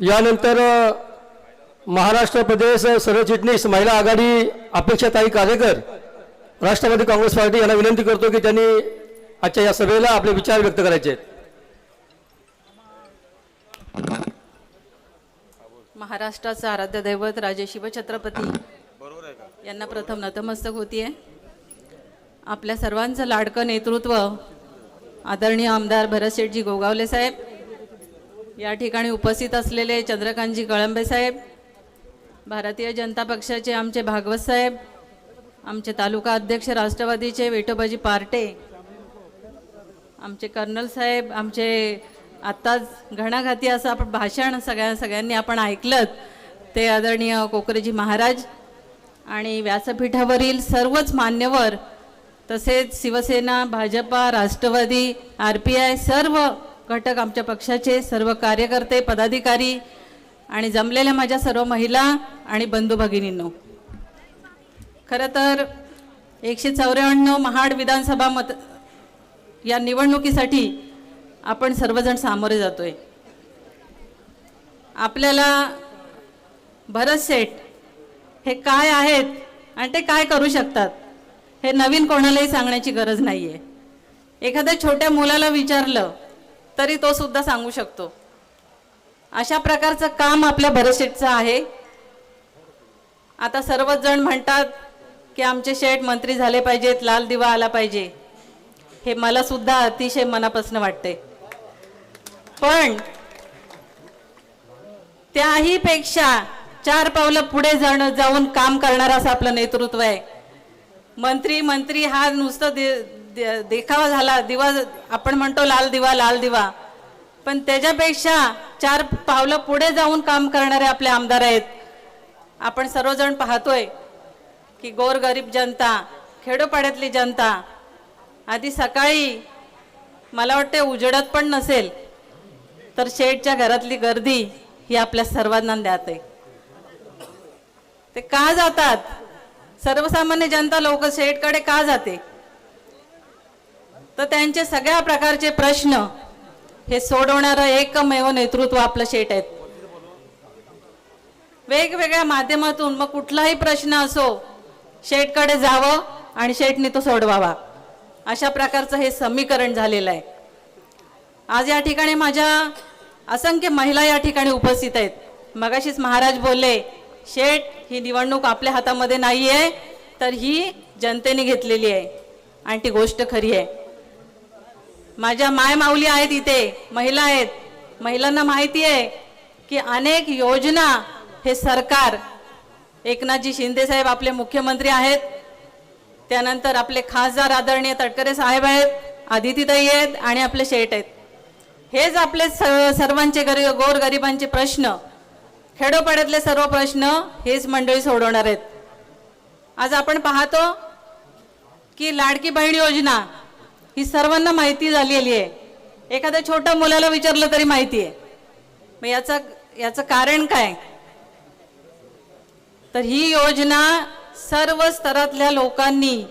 यानंतर महाराष्ट्र प्रदेश सरचिटणीस महिला आघाडी अपेक्षाताई कार्यकर राष्ट्रवादी काँग्रेस पार्टी यांना विनंती करतो की त्यांनी आजच्या या सभेला आपले विचार व्यक्त करायचे आहेत. महाराष्ट्राचं आराध्य दैवत राजे शिवछत्रपती यांना प्रथम नतमस्तक होतीये. आपल्या सर्वांचं लाडकं नेतृत्व आदरणीय आमदार भरतशेठजी गोगावले साहेब या ठिकाणी उपस्थित असलेले चंद्रकांतजी कळंबे साहेब भारतीय जनता पक्षाचे आमचे भागवत साहेब आमचे तालुका अध्यक्ष राष्ट्रवादीचे विठोबाजी पार्टे आमचे कर्नल साहेब आमचे आत्ताच घणाघाती असं आपण भाषण सगळ्या सगळ्यांनी आपण ऐकलं ते आदरणीय कोकरेजी महाराज आणि व्यासपीठावरील सर्वच मान्यवर तसेच Shivsena Bhajpa Rashtravadi R P I सर्व घटक आमच्या पक्षाचे सर्व कार्यकर्ते पदाधिकारी आणि जमलेल्या माझ्या सर्व महिला आणि बंधू भगिनींनो. खरं तर एकशे चौऱ्याण्णव महाड विधानसभा मत या निवडणुकीसाठी आपण सर्वजण सामोरे जातो आहे आपल्याला भरत शेठ हे काय आहेत आणि ते काय करू शकतात हे नवीन कोणालाही सांगण्याची गरज नाही आहे एखाद्या छोट्या मुलाला विचारलं तरी तो सुद्धा सांगू शकतो. अशा प्रकारचं काम आपल्या भरत आहे. आता सर्वच जण म्हणतात की आमचे शेठ मंत्री झाले पाहिजेत लाल दिवा आला पाहिजे. हे मला सुद्धा अतिशय मनापासून वाटते पण त्याही पेक्षा चार पावलं पुढे जाणं जाऊन काम करणारं असं आपलं नेतृत्व आहे. मंत्री मंत्री हा नुसतं दे- देखावा झाला दिवा आपण म्हणतो लाल दिवा लाल दिवा. पण त्याच्यापेक्षा चार पावलं पुढे जाऊन काम करणारे आपले आमदार आहेत. आपण सर्वजण पाहतोय की गोरगरीब जनता खेडोपाड्यातली जनता आधी सकाळी मला वाटते उजडत पण नसेल तर शेठच्या घरातली गर्दी ही आपल्या सर्वांना द्यात. आहे ते का जातात? सर्वसामान्य जनता लोक शेठकडे का जाते? तर त्यांचे सगळ्या प्रकारचे प्रश्न हे सोडवणारं एकमेव नेतृत्व आपलं शेट आहेत. वेगवेगळ्या माध्यमातून मग कुठलाही प्रश्न असो शेठकडे जावं आणि शेठने तो सोडवावा. अशा प्रकारचं हे समीकरण झालेलं आहे. आज या ठिकाणी माझ्या असंख्य महिला या ठिकाणी उपस्थित आहेत. मगाशीच महाराज बोलले शेठ ही निवडणूक आपल्या हातामध्ये नाही आहे तर ही जनतेने घेतलेली आहे. आणि ती गोष्ट खरी आहे. माझ्या माय माऊली आहेत इथे महिला आहेत. महिलांना माहिती आहे की अनेक योजना हे सरकार एकनाथजी शिंदे साहेब आपले मुख्यमंत्री आहेत. त्यानंतर आपले खासदार आदरणीय तटकरे साहेब आहेत आदितीताई आहेत आणि आपले शेठ आहेत. हेच आपले स- सर्वांचे गरी गोरगरिबांचे प्रश्न. खेडोपाड्यातले सर्व प्रश्न हेच मंडळी सोडवणार आहेत. आज आपण पाहतो की लाडकी बहीण योजना ही सर्वांना माहिती झालेली आहे. एखाद्या छोट्या मुलाला विचारलं तरी माहिती आहे. मग याचं याचं कारण काय? तर ही योजना सर्व स्तरातल्या लोकांनी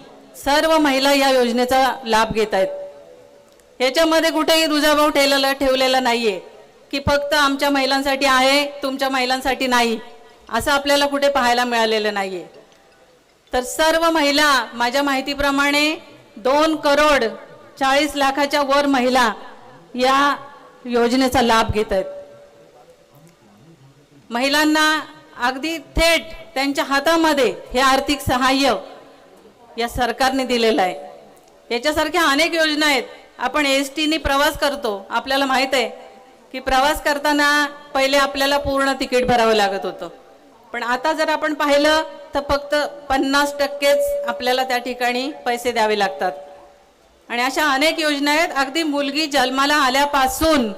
सर्व महिला या योजनेचा लाभ घेत आहेत. याच्यामध्ये कुठेही रुजाभाव ठेवलेला ठेवलेला नाहीये. की फक्त आमच्या महिलांसाठी आहे तुमच्या महिलांसाठी नाही असं आपल्याला कुठे पाहायला मिळालेलं नाहीये. तर सर्व महिला माझ्या माहितीप्रमाणे दोन करोड चाळीस लाखाच्या वर महिला या योजनेचा लाभ घेत आहेत. महिलांना अगदी थेट त्यांच्या हातामध्ये हे आर्थिक सहाय्य या सरकारने दिलेलं आहे. याच्यासारख्या अनेक योजना आहेत. आपण एस टीने प्रवास करतो. आपल्याला माहीत आहे की प्रवास करताना पहिले आपल्याला पूर्ण तिकीट भरावं लागत होतं. पण आता जर आपण पाहिलं तर फक्त पन्नास टक्केच आपल्याला त्या ठिकाणी पैसे द्यावे लागतात. आणि अशा अनेक योजना आहेत. अगदी मुलगी जन्माला आल्यापासून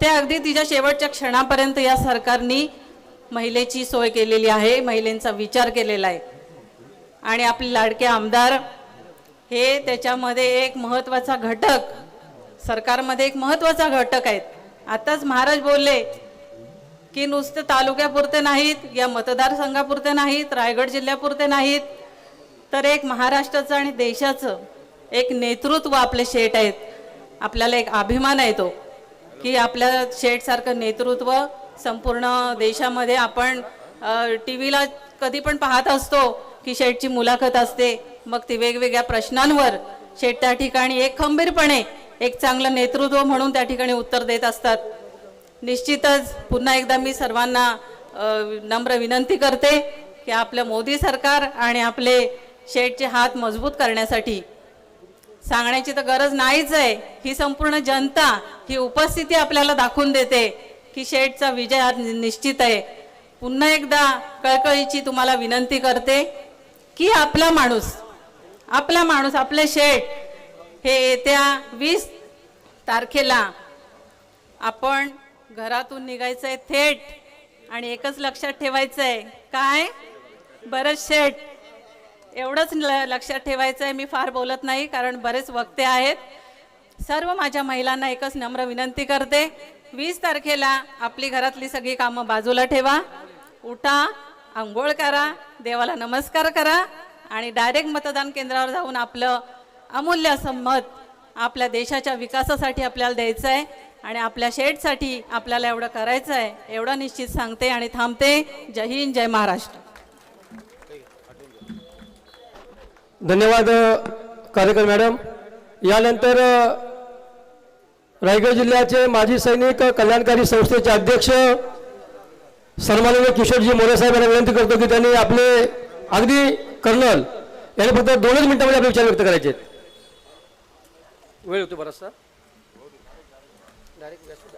ते अगदी तिच्या शेवटच्या क्षणापर्यंत या सरकारनी महिलेची सोय केलेली आहे महिलेंचा विचार केलेला आहे. आणि आपले लाडके आमदार हे त्याच्यामध्ये एक महत्त्वाचा घटक सरकारमध्ये एक महत्त्वाचा घटक आहेत. आताच महाराज बोलले की नुसते तालुक्यापुरते नाहीत या मतदारसंघापुरते नाहीत रायगड जिल्ह्यापुरते नाहीत तर एक महाराष्ट्राचं आणि देशाचं एक नेतृत्व आपले शेठ आहेत. आपल्याला एक अभिमान आहे तो की आपल्या शेठसारखं नेतृत्व संपूर्ण देशामध्ये आपण टी व्हीला कधी पण पाहत असतो की शेठची मुलाखत असते. मग ती वेगवेगळ्या प्रश्नांवर शेठ त्या ठिकाणी एक खंबीरपणे एक चांगलं नेतृत्व म्हणून त्या ठिकाणी उत्तर देत असतात. निश्चितच पुन्हा एकदा मी सर्वांना नम्र विनंती करते की आपलं मोदी सरकार आणि आपले शेठचे हात मजबूत करण्यासाठी सांगण्याची तर गरज नाहीच आहे. ही संपूर्ण जनता ही उपस्थिती आपल्याला दाखवून देते की शेठचा विजय हा नि- निश्चित आहे. पुन्हा एकदा कळकळीची तुम्हाला विनंती करते की आपला माणूस आपला माणूस आपले शेठ हे येत्या वीस तारखेला आपण घरातून निघायचं आहे थेट आणि एकच लक्षात ठेवायचं आहे काय? बरंच शेठ एवढंच ल- लक्षात ठेवायचं आहे मी फार बोलत नाही कारण बरेच वक्ते आहेत. सर्व माझ्या महिलांना एकच नम्र विनंती करते वीस तारखेला आपली घरातली सगळी कामं बाजूला ठेवा. उठा आंघोळ करा देवाला नमस्कार करा आणि डायरेक्ट मतदान केंद्रावर जाऊन आपलं अमूल्य असं मत आपल्या देशाच्या विकासासाठी आपल्याला द्यायचं आहे आणि आपल्या शेडसाठी आपल्याला एवढं करायचं आहे एवढं निश्चित सांगते आणि थांबते. जय हिंद जय महाराष्ट्र. धन्यवाद कार्यकर मॅडम यानंतर रायगड जिल्ह्याचे माजी सैनिक कल्याणकारी संस्थेचे अध्यक्ष सन्माननीय किशोरजी मोरे साहेब यांना विनंती करतो की त्यांनी आपले अगदी कर्नल यांनी फक्त दोनच मिनिटांमध्ये आपले विचार व्यक्त करायचे आहेत. वेळ होतो बराचसा डायरेक्ट